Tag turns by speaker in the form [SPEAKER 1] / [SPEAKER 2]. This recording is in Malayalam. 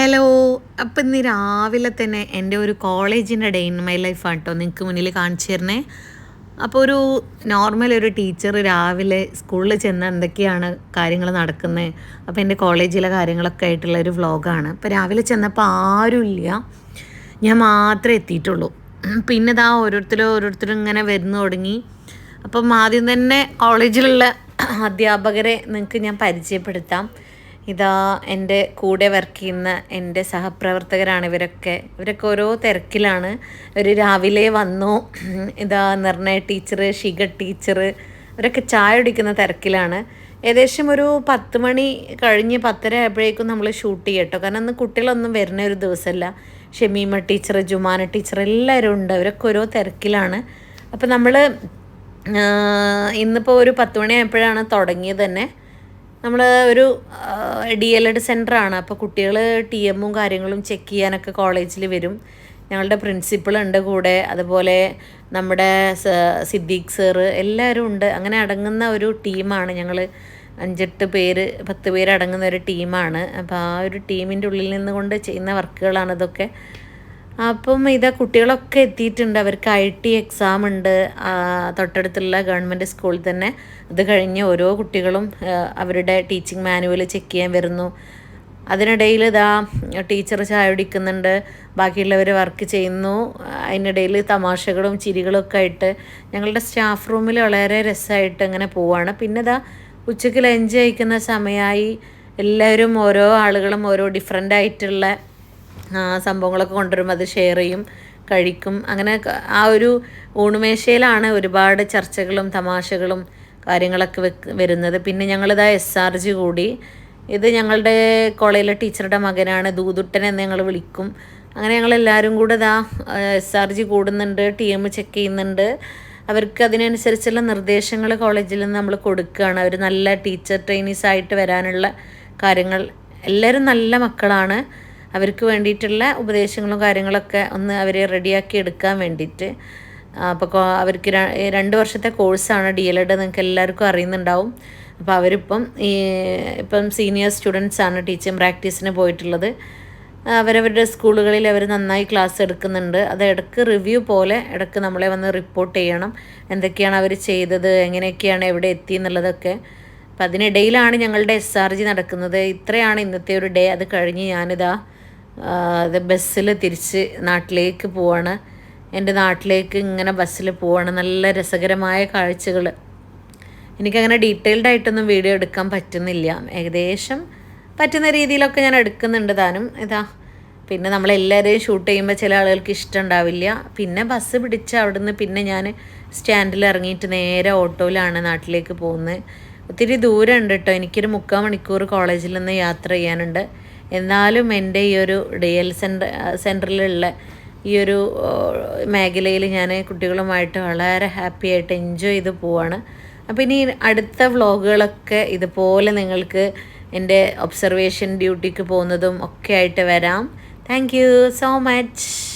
[SPEAKER 1] ഹലോ അപ്പം ഇന്ന് രാവിലെ തന്നെ എന്റെ ഒരു കോളേജിന്റെ ഡേ ഇൻ മൈ ലൈഫ് ആണ് കേട്ടോ നിങ്ങൾക്ക് മുന്നിൽ കാണിച്ചു തരണേ അപ്പോൾ ഒരു നോർമൽ ഒരു ടീച്ചർ രാവിലെ സ്കൂളിൽ ചെന്ന് എന്തൊക്കെയാണ് കാര്യങ്ങൾ നടക്കുന്നത് അപ്പോൾ എന്റെ കോളേജിലെ കാര്യങ്ങളൊക്കെ ആയിട്ടുള്ള ഒരു വ്ളോഗാണ്. അപ്പോൾ രാവിലെ ചെന്നപ്പോൾ ആരുമില്ല. ഞാൻ മാത്രമേ എത്തിയിട്ടുള്ളൂ. പിന്നെ ഇതാ ഓരോരുത്തരും ഓരോരുത്തരും ഇങ്ങനെ വരുന്നു തുടങ്ങി. അപ്പം ആദ്യം തന്നെ കോളേജിലുള്ള അധ്യാപകരെ നിങ്ങൾക്ക് ഞാൻ പരിചയപ്പെടുത്താം. ഇതാ എന്റെ കൂടെ വർക്ക് ചെയ്യുന്ന എന്റെ സഹപ്രവർത്തകരാണ് ഇവരൊക്കെ. ഇവരൊക്കെ ഓരോ തിരക്കിലാണ്. ഒരു രാവിലെ വന്നു. ഇതാ നിർണയ ടീച്ചർ ഷിഗ ടീച്ചർ ഇവരൊക്കെ ചായ കുടിക്കുന്ന തിരക്കിലാണ്. ഏകദേശം ഒരു പത്ത് മണി കഴിഞ്ഞ് പത്തര ആയപ്പോഴേക്കും നമ്മൾ ഷൂട്ട് ചെയ്യട്ടോ. കാരണം അന്ന് കുട്ടികളൊന്നും വരുന്ന ഒരു ദിവസമല്ല. ഷമീമ ടീച്ചർ ജുമാന ടീച്ചർ എല്ലാവരും ഉണ്ട്. അവരൊക്കെ ഓരോ തിരക്കിലാണ്. അപ്പോൾ നമ്മൾ ഇന്നിപ്പോൾ ഒരു പത്ത് മണി ആയപ്പോഴാണ് തുടങ്ങിയത് തന്നെ. നമ്മൾ ഒരു ഡി എൽ എഡ് സെന്ററാണ് അപ്പോൾ കുട്ടികൾ ടി എമ്മും കാര്യങ്ങളും ചെക്ക് ചെയ്യാനൊക്കെ കോളേജിൽ വരും. ഞങ്ങളുടെ പ്രിൻസിപ്പൾ ഉണ്ട് കൂടെ. അതുപോലെ നമ്മുടെ സിദ്ദീഖ് സാറ് എല്ലാവരും ഉണ്ട്. അങ്ങനെ അടങ്ങുന്ന ഒരു ടീമാണ് ഞങ്ങൾ അഞ്ചെട്ട് പേര് പത്ത് പേര് അടങ്ങുന്ന ഒരു ടീമാണ് അപ്പോൾ ആ ഒരു ടീമിന്റെ ഉള്ളിൽ നിന്നുകൊണ്ട് ചെയ്യുന്ന വർക്കുകളാണ് ഇതൊക്കെ. അപ്പം ഇതാ കുട്ടികളൊക്കെ എത്തിയിട്ടുണ്ട്. അവർക്ക് ഐ ടി എക്സാം ഉണ്ട്. തൊട്ടടുത്തുള്ള ഗവൺമെന്റ് സ്കൂളിൽ തന്നെ. അത് കഴിഞ്ഞ് ഓരോ കുട്ടികളും അവരുടെ ടീച്ചിങ് മാനുവൽ ചെക്ക് ചെയ്യാൻ വരുന്നു. അതിനിടയിൽ ഇതാ ടീച്ചർ ചായ കുടിക്കുന്നുണ്ട്. ബാക്കിയുള്ളവർ വർക്ക് ചെയ്യുന്നു. അതിനിടയിൽ തമാശകളും ചിരികളും ഒക്കെ ആയിട്ട് ഞങ്ങളുടെ സ്റ്റാഫ് റൂമിൽ വളരെ രസമായിട്ട് അങ്ങനെ പോവാണ്. പിന്നെ ഇതാ ഉച്ചയ്ക്ക് ലഞ്ച് കഴിക്കുന്ന സമയമായി എല്ലാവരും ഓരോ ആളുകളും ഓരോ ഡിഫറെന്റ് ആയിട്ടുള്ള സംഭവങ്ങളൊക്കെ കൊണ്ടുവരും അത് ഷെയർ ചെയ്യും കഴിക്കും. അങ്ങനെ ആ ഒരു ഊണുമേശയിലാണ് ഒരുപാട് ചർച്ചകളും തമാശകളും കാര്യങ്ങളൊക്കെ വെക്ക് വരുന്നത്. പിന്നെ ഞങ്ങളിതാ എസ് ആർ ജി കൂടി. ഇത് ഞങ്ങളുടെ കോളേജിലെ ടീച്ചറുടെ മകനാണ്. ദൂതുട്ടൻ എന്ന് ഞങ്ങൾ വിളിക്കും. അങ്ങനെ ഞങ്ങൾ എല്ലാവരും കൂടെ ഇതാ എസ് ആർ ജി കൂടുന്നുണ്ട് ടി എം ചെക്ക് ചെയ്യുന്നുണ്ട്. അവർക്ക് അതിനനുസരിച്ചുള്ള നിർദ്ദേശങ്ങൾ കോളേജിൽ നിന്ന് നമ്മൾ കൊടുക്കുകയാണ്. അവർ നല്ല ടീച്ചർ ട്രെയിനീസായിട്ട് വരാനുള്ള കാര്യങ്ങൾ. എല്ലാവരും നല്ല മക്കളാണ്. അവർക്ക് വേണ്ടിയിട്ടുള്ള ഉപദേശങ്ങളും കാര്യങ്ങളൊക്കെ ഒന്ന് അവരെ റെഡിയാക്കി എടുക്കാൻ വേണ്ടിയിട്ട്. അപ്പോൾ അവർക്ക് രണ്ട് വർഷത്തെ കോഴ്സാണ് ഡി എൽ എഡ് നിങ്ങൾക്ക് എല്ലാവർക്കും അറിയുന്നുണ്ടാവും. അപ്പോൾ അവരിപ്പം ഈ ഇപ്പം സീനിയർ സ്റ്റുഡൻസ് ആണ് ടീച്ചിങ് പ്രാക്ടീസിന് പോയിട്ടുള്ളത്. അവരവരുടെ സ്കൂളുകളിൽ അവർ നന്നായി ക്ലാസ് എടുക്കുന്നുണ്ട്. അത് ഇടയ്ക്ക് റിവ്യൂ പോലെ ഇടയ്ക്ക് നമ്മളെ വന്ന് റിപ്പോർട്ട് ചെയ്യണം. എന്തൊക്കെയാണ് അവർ ചെയ്തത് എങ്ങനെയൊക്കെയാണ് എവിടെ എത്തി എന്നുള്ളതൊക്കെ. അപ്പം അതിനിടയിലാണ് ഞങ്ങളുടെ എസ് ആർ ജി നടക്കുന്നത്. ഇത്രയാണ് ഇന്നത്തെ ഒരു ഡേ. അത് കഴിഞ്ഞ് ഞാനിതാ അത് ബസ്സിൽ തിരിച്ച് നാട്ടിലേക്ക് പോവാണ്. എന്റെ നാട്ടിലേക്ക് ഇങ്ങനെ ബസ്സിൽ പോവാണ്. നല്ല രസകരമായ കാഴ്ചകൾ എനിക്കങ്ങനെ ഡീറ്റെയിൽഡ് ആയിട്ടൊന്നും വീഡിയോ എടുക്കാൻ പറ്റുന്നില്ല. ഏകദേശം പറ്റുന്ന രീതിയിലൊക്കെ ഞാൻ എടുക്കുന്നുണ്ട് താനും. ഇതാ പിന്നെ നമ്മളെല്ലാവരെയും ഷൂട്ട് ചെയ്യുമ്പോൾ ചില ആളുകൾക്ക് ഇഷ്ടം ഉണ്ടാവില്ല പിന്നെ ബസ് പിടിച്ച് അവിടുന്ന് പിന്നെ ഞാൻ സ്റ്റാൻഡിൽ ഇറങ്ങിയിട്ട് നേരെ ഓട്ടോയിലാണ് നാട്ടിലേക്ക് പോകുന്നത്. ഒത്തിരി ദൂരം ഉണ്ട് കേട്ടോ. എനിക്കൊരു മുക്കാൽ മണിക്കൂർ കോളേജിൽ നിന്ന് യാത്ര ചെയ്യാനുണ്ട്. എന്നാലും എന്റെ ഈ ഒരു ഡി എൽ സെന്റർ സെന്ററിലുള്ള ഈ ഒരു മേഖലയിൽ ഞാൻ കുട്ടികളുമായിട്ട് വളരെ ഹാപ്പി ആയിട്ട് എൻജോയ് ചെയ്ത് പോവാണ്. അപ്പോൾ ഇനി അടുത്ത വ്ളോഗുകളൊക്കെ ഇതുപോലെ നിങ്ങൾക്ക് എന്റെ ഒബ്സർവേഷൻ ഡ്യൂട്ടിക്ക് പോകുന്നതും ഒക്കെ ആയിട്ട് വരാം. Thank you so much.